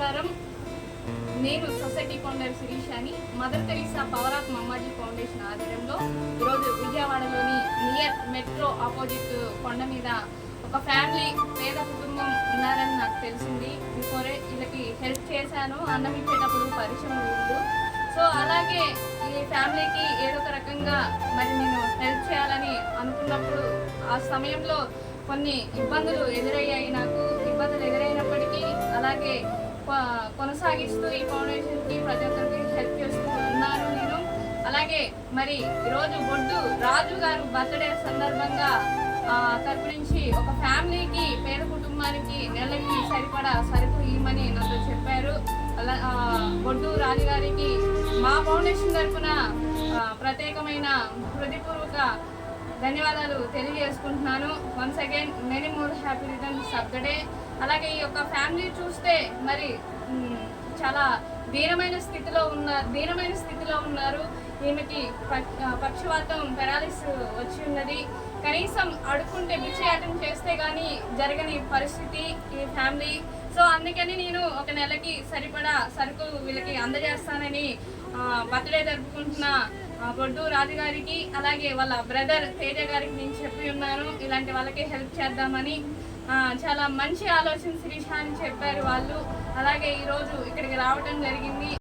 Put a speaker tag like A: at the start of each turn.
A: నమస్కారం. నేను society founder అని mother Teresa power of Mammaji foundation ఆధ్వర్యంలో ఈరోజు విజయవాడలోని నియర్ మెట్రో ఆపోజిట్ కొండ మీద ఒక ఫ్యామిలీ పేద కుటుంబం ఉన్నారని నాకు తెలిసింది. బిఫోరే వీళ్ళకి హెల్ప్ చేశాను అన్నం ఇచ్చేటప్పుడు పరిచయం లేదు సో అలాగే ఈ ఫ్యామిలీకి ఏదో ఒక రకంగా మరి నేను హెల్ప్ చేయాలని అనుకున్నప్పుడు ఆ సమయంలో కొన్ని ఇబ్బందులు ఎదురయ్యాయి నాకు. ఇబ్బందులు ఎదురైనప్పటికీ అలాగే కొనసాగిస్తూ ఈ ఫౌండేషన్కి ప్రతి ఒక్కరికి హెల్ప్ చేస్తూ ఉన్నాను నేను. అలాగే మరి ఈరోజు బొడ్డు రాజు గారు బర్త్డే సందర్భంగా ఆ, తరపు నుంచి ఒక ఫ్యామిలీకి పేద కుటుంబానికి నెలకి సరిపడా సరుకు ఇవ్వమని నాతో చెప్పారు. అలా బొడ్డు రాజు గారికి మా ఫౌండేషన్ తరఫున ప్రత్యేకమైన హృదయపూర్వక ధన్యవాదాలు తెలియజేసుకుంటున్నాను. Once again many more happy returns of the day అలాగే ఈ యొక్క ఫ్యామిలీ చూస్తే మరి చాలా దీనమైన స్థితిలో ఉన్న దీనమైన స్థితిలో ఉన్నారు. ఈమెకి పక్షవాతం పెరాలిస్ వచ్చి ఉన్నది. కనీసం అడుక్కుంటే భిక్షయాటం చేస్తే కానీ జరగని పరిస్థితి ఈ ఫ్యామిలీ సో అందుకని నేను ఒక నెలకి సరిపడా సరుకు వీళ్ళకి అందజేస్తానని బర్త్డే జరుపుకుంటున్న బొడ్డు రాజు గారికి అలాగే వాళ్ళ బ్రదర్ తేజ గారికి నేను చెప్పి ఉన్నాను. ఇలాంటి వాళ్ళకి హెల్ప్ చేద్దామని ఆ, చాలా మంచి ఆలోచన శిరీష అని చెప్పారు వాళ్ళు. అలాగే ఈరోజు ఇక్కడికి రావడం జరిగింది.